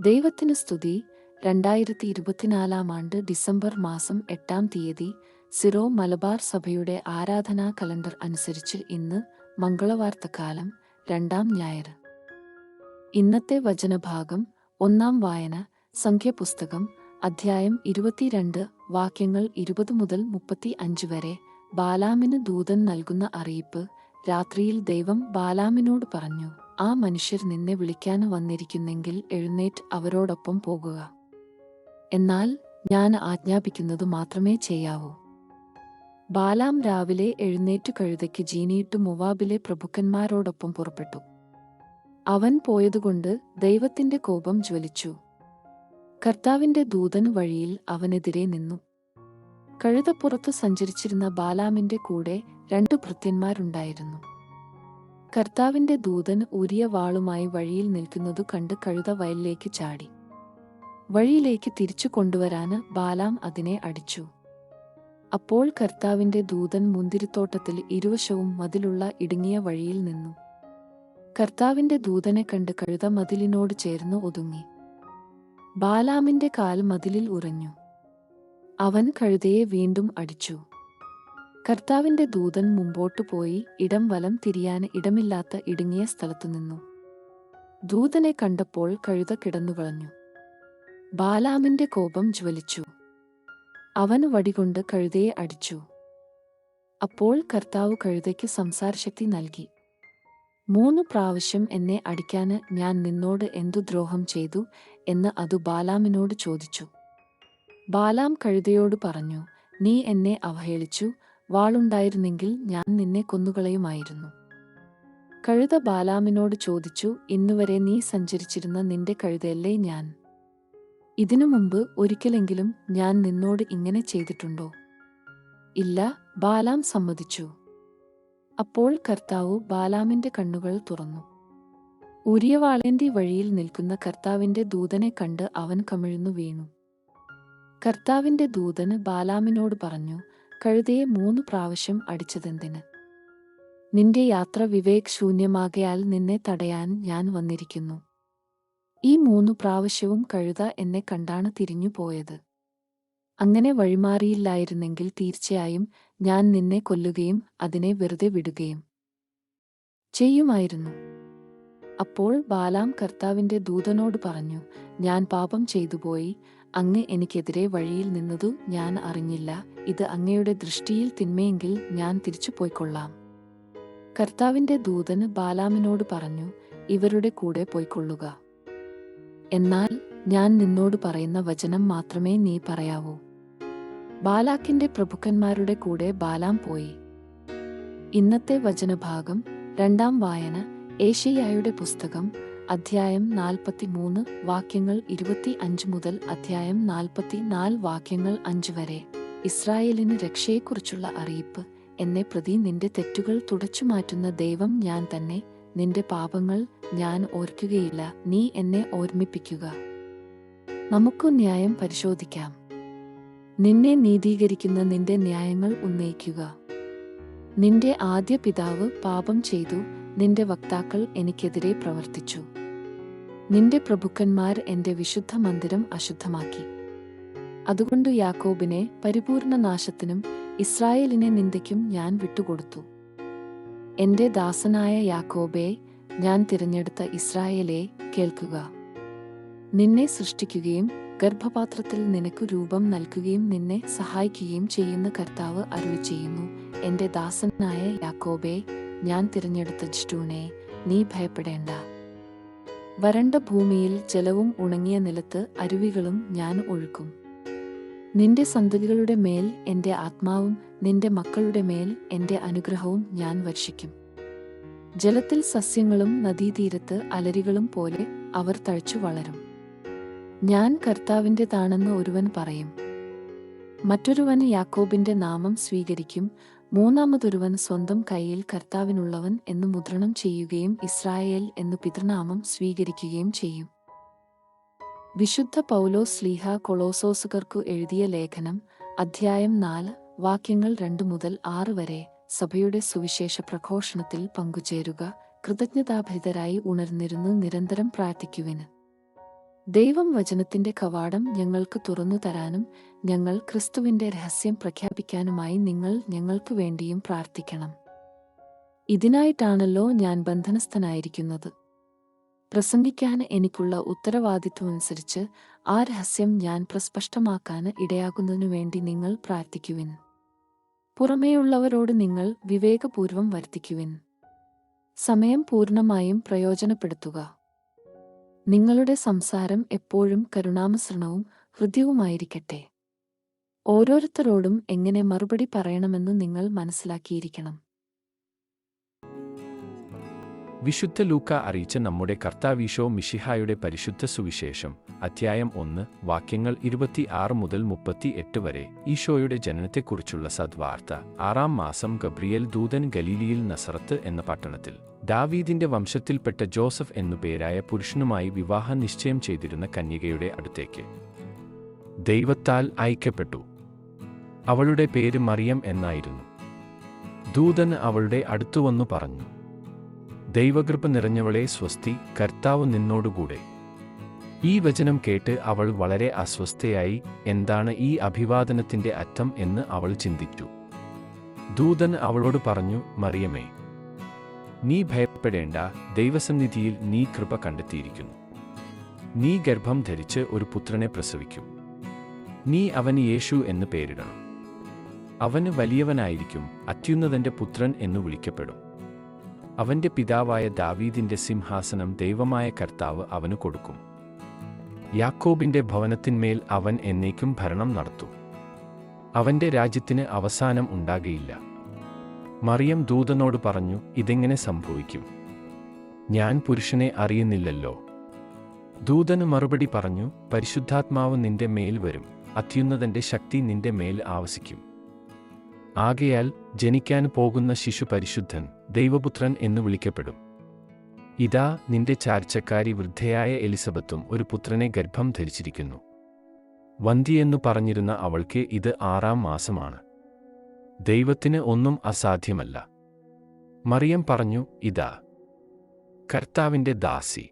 ദൈവത്തിന് സ്തുതി. രണ്ടായിരത്തി ഇരുപത്തിനാലാം ആണ്ട് ഡിസംബർ മാസം എട്ടാം തീയതി സിറോ മലബാർ സഭയുടെ ആരാധനാ കലണ്ടർ അനുസരിച്ച് ഇന്ന് മംഗളവാർത്തക്കാലം രണ്ടാം ഞായർ. ഇന്നത്തെ വചനഭാഗം ഒന്നാം വായന സംഖ്യപുസ്തകം അധ്യായം ഇരുപത്തിരണ്ട് വാക്യങ്ങൾ ഇരുപത് മുതൽ മുപ്പത്തി അഞ്ച് വരെ ബാലാമിന് ദൂതൻ നൽകുന്ന അറിയിപ്പ് രാത്രിയിൽ ദൈവം ബാലാമിനോട് പറഞ്ഞു. ആ മനുഷ്യർ നിന്നെ വിളിക്കാൻ വന്നിരിക്കുന്നെങ്കിൽ എഴുന്നേറ്റ് അവരോടൊപ്പം പോകുക. എന്നാൽ ഞാൻ ആജ്ഞാപിക്കുന്നത് മാത്രമേ ചെയ്യാവൂ. ബാലാം രാവിലെ എഴുന്നേറ്റു കഴുതയ്ക്ക് ജീനിയിട്ട് മുവാബിലെ പ്രഭുക്കന്മാരോടൊപ്പം പുറപ്പെട്ടു. അവൻ പോയതുകൊണ്ട് ദൈവത്തിന്റെ കോപം ജ്വലിച്ചു. കർത്താവിന്റെ ദൂതൻ വഴിയിൽ അവനെതിരെ നിന്നു. കഴുതപ്പുറത്ത് സഞ്ചരിച്ചിരുന്ന ബാലാമിന്റെ കൂടെ രണ്ടു ഭൃത്യന്മാരുണ്ടായിരുന്നു. കർത്താവിന്റെ ദൂതൻ ഉരിയ വാളുമായി വഴിയിൽ നിൽക്കുന്നതു കണ്ട് കഴുത വയലിലേക്ക് ചാടി. വഴിയിലേക്ക് തിരിച്ചു കൊണ്ടുവരാന് ബാലാം അതിനെ അടിച്ചു. അപ്പോൾ കർത്താവിന്റെ ദൂതൻ മുന്തിരിത്തോട്ടത്തിൽ ഇരുവശവും മതിലുള്ള ഇടുങ്ങിയ വഴിയിൽ നിന്നു. കർത്താവിന്റെ ദൂതനെ കണ്ട് കഴുത മതിലിനോട് ചേർന്ന് ഒതുങ്ങി. ബാലാമിന്റെ കാൽ മതിലിൽ ഉറഞ്ഞു. അവൻ കഴുതയെ വീണ്ടും അടിച്ചു. കർത്താവിന്റെ ദൂതൻ മുമ്പോട്ടു പോയി ഇടം വലം തിരിയാൻ ഇടമില്ലാത്ത ഇടുങ്ങിയ സ്ഥലത്തു നിന്നു. ദൂതനെ കണ്ടപ്പോൾ കഴുത കിടന്നുകളഞ്ഞു ബാലാമിന്റെ കോപം ജ്വലിച്ചു. അവൻ വടികൊണ്ട് കഴുതയെ അടിച്ചു. അപ്പോൾ കർത്താവ് കഴുതയ്ക്ക് സംസാരശക്തി നൽകി. മൂന്ന് പ്രാവശ്യം എന്നെ അടിക്കാന് ഞാൻ നിന്നോട് എന്തു ദ്രോഹം ചെയ്തു? എന്ന് അതു ബാലാമിനോട് ചോദിച്ചു. ബാലാം കഴുതയോട് പറഞ്ഞു നീ എന്നെ അവഹേളിച്ചു വാളുണ്ടായിരുന്നെങ്കിൽ ഞാൻ നിന്നെ കൊന്നുകളയുമായിരുന്നു. കഴുത ബാലാമിനോട് ചോദിച്ചു ഇന്നുവരെ നീ സഞ്ചരിച്ചിരുന്ന നിന്റെ കഴുതയല്ലേ ഞാൻ? ഇതിനു മുമ്പ് ഒരിക്കലെങ്കിലും ഞാൻ നിന്നോട് ഇങ്ങനെ ചെയ്തിട്ടുണ്ടോ? ഇല്ല ബാലാം സമ്മതിച്ചു. അപ്പോൾ കർത്താവ് ബാലാമിന്റെ കണ്ണുകൾ തുറന്നു. ഉരിയവാളേന്തി വഴിയിൽ നിൽക്കുന്ന കർത്താവിന്റെ ദൂതനെ കണ്ട് അവൻ കമിഴ്ന്നു വീണു. കർത്താവിന്റെ ദൂതന് ബാലാമിനോട് പറഞ്ഞു കഴുതയെ മൂന്ന് പ്രാവശ്യം അടിച്ചതെന്തിന്? നിന്റെ യാത്ര വിവേക് ശൂന്യമാകയാൽ നിന്നെ തടയാൻ ഞാൻ വന്നിരിക്കുന്നു. ഈ മൂന്നു പ്രാവശ്യവും കഴുത എന്നെ കണ്ടാണ് തിരിഞ്ഞു പോയത്. അങ്ങനെ വഴിമാറിയില്ലായിരുന്നെങ്കിൽ തീർച്ചയായും ഞാൻ നിന്നെ കൊല്ലുകയും അതിനെ വെറുതെ വിടുകയും ചെയ്യുമായിരുന്നു. അപ്പോൾ ബാലാം കർത്താവിന്റെ ദൂതനോട് പറഞ്ഞു ഞാൻ പാപം ചെയ്തുപോയി അങ്ങ് എനിക്കെതിരെ വഴിയിൽ നിന്നതു ഞാൻ അറിഞ്ഞില്ല. ഇത് അങ്ങയുടെ ദൃഷ്ടിയിൽ തിന്മയെങ്കിൽ ഞാൻ തിരിച്ചു പോയിക്കൊള്ളാം. കർത്താവിന്റെ ദൂതന് ബാലാമിനോട് പറഞ്ഞു ഇവരുടെ കൂടെ പോയിക്കൊള്ളുക. എന്നാൽ ഞാൻ നിന്നോട് പറയുന്ന വചനം മാത്രമേ നീ പറയാവൂ. ബാലാക്കിന്റെ പ്രഭുക്കന്മാരുടെ കൂടെ ബാലാം പോയി. ഇന്നത്തെ വചനഭാഗം രണ്ടാം വായന ഏഷ്യയായുടെ പുസ്തകം അധ്യായം നാൽപ്പത്തി മൂന്ന് വാക്യങ്ങൾ ഇരുപത്തി അഞ്ച് മുതൽ അധ്യായം നാൽപ്പത്തി നാല് വാക്യങ്ങൾ അഞ്ച് വരെ. ഇസ്രായേലിന് രക്ഷയെക്കുറിച്ചുള്ള അറിയിപ്പ്. എന്നെ പ്രതി നിന്റെ തെറ്റുകൾ തുടച്ചുമാറ്റുന്ന ദൈവം ഞാൻ തന്നെ. നിന്റെ പാപങ്ങൾ ഞാൻ ഓർക്കുകയില്ല. നീ എന്നെ ഓർമ്മിപ്പിക്കുക. നമുക്ക് ന്യായം പരിശോധിക്കാം. നിന്നെ നീതീകരിക്കുന്ന നിന്റെ ന്യായങ്ങൾ ഉന്നയിക്കുക. നിന്റെ ആദ്യ പിതാവ് പാപം ചെയ്തു. നിന്റെ വക്താക്കൾ എനിക്കെതിരെ പ്രവർത്തിച്ചു. നിന്റെ പ്രഭുക്കന്മാർ എന്റെ വിശുദ്ധ മന്ദിരം അശുദ്ധമാക്കി. അതുകൊണ്ട് യാക്കോബിനെ പരിപൂർണ നാശത്തിനും ഇസ്രായേലിനെ നിന്ദയ്ക്കും ഞാൻ വിട്ടുകൊടുത്തു. എന്റെ ദാസനായ യാക്കോബെ ഞാൻ തിരഞ്ഞെടുത്ത ഇസ്രായേലെ കേൾക്കുക. നിന്നെ സൃഷ്ടിക്കുകയും ഗർഭപാത്രത്തിൽ നിനക്ക് രൂപം നൽകുകയും നിന്നെ സഹായിക്കുകയും ചെയ്യുന്ന കർത്താവ് അരുളി ചെയ്യുന്നു എന്റെ ദാസനായ യാക്കോബെ ഞാൻ തിരഞ്ഞെടുത്ത ജിഷ്ടൂനെ നീ ഭയപ്പെടേണ്ട. വരണ്ട ഭൂമിയിൽ ജലവും ഉണങ്ങിയ നിലത്ത് അരുവികളും ഞാൻ ഒഴുക്കും. നിന്റെ സന്തതികളുടെ മേൽ എന്റെ ആത്മാവും നിന്റെ മക്കളുടെ മേൽ എന്റെ അനുഗ്രഹവും ഞാൻ വർഷിക്കും. ജലത്തിൽ സസ്യങ്ങളും നദീതീരത്ത് അലരികളും പോലെ അവർ തഴച്ചു വളരും. ഞാൻ കർത്താവിന്റെതാണെന്ന് ഒരുവൻ പറയും. മറ്റൊരുവൻ യാക്കോബിന്റെ നാമം സ്വീകരിക്കും മൂന്നാമതൊരുവൻ സ്വന്തം കയ്യിൽ കർത്താവിനുള്ളവൻ എന്ന് മുദ്രണം ചെയ്യുകയും ഇസ്രായേൽ എന്ന് പിതൃനാമം സ്വീകരിക്കുകയും ചെയ്യും. വിശുദ്ധ പൗലോസ് സ്ലീഹ കൊളോസോസുകർക്കു എഴുതിയ ലേഖനം അധ്യായം നാല് വാക്യങ്ങൾ രണ്ടു മുതൽ ആറ് വരെ സഭയുടെ സുവിശേഷ പ്രഘോഷണത്തിൽ പങ്കുചേരുക കൃതജ്ഞതാഭരിതരായി ഉണർന്നിരുന്ന് നിരന്തരം പ്രാർത്ഥിക്കുവിന് ദൈവം വചനത്തിന്റെ കവാടം ഞങ്ങൾക്ക് തുറന്നു തരാനും ഞങ്ങൾ ക്രിസ്തുവിന്റെ രഹസ്യം പ്രഖ്യാപിക്കാനുമായി നിങ്ങൾ ഞങ്ങൾക്ക് വേണ്ടിയും പ്രാർത്ഥിക്കണം. ഇതിനായിട്ടാണല്ലോ ഞാൻ ബന്ധനസ്ഥനായിരിക്കുന്നത്. പ്രസംഗിക്കാൻ എനിക്കുള്ള ഉത്തരവാദിത്വമനുസരിച്ച് ആ രഹസ്യം ഞാൻ പ്രസ്പഷ്ടമാക്കാൻ ഇടയാകുന്നതിനു വേണ്ടി നിങ്ങൾ പ്രാർത്ഥിക്കുവിൻ. പുറമേയുള്ളവരോട് നിങ്ങൾ വിവേകപൂർവം വർത്തിക്കുവിൻ. സമയം പൂർണമായും പ്രയോജനപ്പെടുത്തുക. നിങ്ങളുടെ സംസാരം എപ്പോഴും കരുണാമസൃണവും ഹൃദ്യവുമായിരിക്കട്ടെ. ഓരോരുത്തരോടും എങ്ങനെ മറുപടി പറയണമെന്ന് നിങ്ങൾ മനസ്സിലാക്കിയിരിക്കണം. വിശുദ്ധ ലൂക്ക അറിയിച്ച നമ്മുടെ കർത്താവീശോ മിഷിഹായുടെ പരിശുദ്ധ സുവിശേഷം അധ്യായം ഒന്ന് വാക്യങ്ങൾ ഇരുപത്തി ആറ് മുതൽ മുപ്പത്തി എട്ട് വരെ. ഈശോയുടെ ജനനത്തെക്കുറിച്ചുള്ള സദ്വാർത്ത. ആറാം മാസം ഗബ്രിയേൽ ദൂതൻ ഗലീലിയിൽ നസറത്ത് എന്ന പട്ടണത്തിൽ. ദാവീദിന്റെ വംശത്തിൽപ്പെട്ട ജോസഫ് എന്നു പേരായ പുരുഷനുമായി വിവാഹ നിശ്ചയം ചെയ്തിരുന്ന കന്യകയുടെ അടുത്തേക്ക്. ദൈവത്താൽ അയക്കപ്പെട്ടു. അവളുടെ പേര് മറിയം എന്നായിരുന്നു. ദൂതൻ അവളുടെ അടുത്തുവന്നു പറഞ്ഞു ദൈവകൃപ നിറഞ്ഞവളെ സ്വസ്തി കർത്താവ് നിന്നോടുകൂടെ. ഈ വചനം കേട്ട് അവൾ വളരെ അസ്വസ്ഥയായി എന്താണ് ഈ അഭിവാദനത്തിന്റെ അറ്റം? എന്ന് അവൾ ചിന്തിച്ചു. ദൂതൻ അവളോട് പറഞ്ഞു മറിയമേ നീ ഭയപ്പെടേണ്ട ദൈവസന്നിധിയിൽ നീ കൃപ കണ്ടെത്തിയിരിക്കുന്നു. നീ ഗർഭം ധരിച്ച് ഒരു പുത്രനെ പ്രസവിക്കും. നീ അവന് യേശു എന്ന് പേരിടണം. അവന് വലിയവനായിരിക്കും അത്യുന്നതന്റെ പുത്രൻ എന്ന് വിളിക്കപ്പെടും. അവന്റെ പിതാവായ ദാവീദിന്റെ സിംഹാസനം ദൈവമായ കർത്താവ് അവന് കൊടുക്കും. യാക്കോബിന്റെ ഭവനത്തിന്മേൽ അവൻ എന്നേക്കും ഭരണം നടത്തും. അവന്റെ രാജ്യത്തിന് അവസാനം ഉണ്ടാകയില്ല. മറിയം ദൂതനോട് പറഞ്ഞു ഇതെങ്ങനെ സംഭവിക്കും? ഞാൻ പുരുഷനെ അറിയുന്നില്ലല്ലോ. ദൂതന് മറുപടി പറഞ്ഞു പരിശുദ്ധാത്മാവ് നിന്റെ മേൽ വരും. അത്യുന്നതന്റെ ശക്തി നിന്റെ മേൽ ആവസിക്കും. ആകയാൽ ജനിക്കാൻ പോകുന്ന ശിശു പരിശുദ്ധൻ ദൈവപുത്രൻ എന്ന് വിളിക്കപ്പെടും. ഇതാ നിന്റെ ചാർച്ചക്കാരി വൃദ്ധയായ എലിസബത്തും ഒരു പുത്രനെ ഗർഭം ധരിച്ചിരിക്കുന്നു. വന്തിയെന്നു പറഞ്ഞിരുന്ന അവൾക്ക് ഇത് ആറാം മാസമാണ്. ദൈവത്തിന് ഒന്നും അസാധ്യമല്ല. മറിയം പറഞ്ഞു ഇതാ കർത്താവിന്റെ ദാസി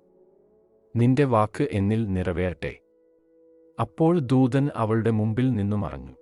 നിന്റെ വാക്ക് എന്നിൽ നിറവേറട്ടെ. അപ്പോൾ ദൂതൻ അവളുടെ മുമ്പിൽ നിന്നു മറഞ്ഞു.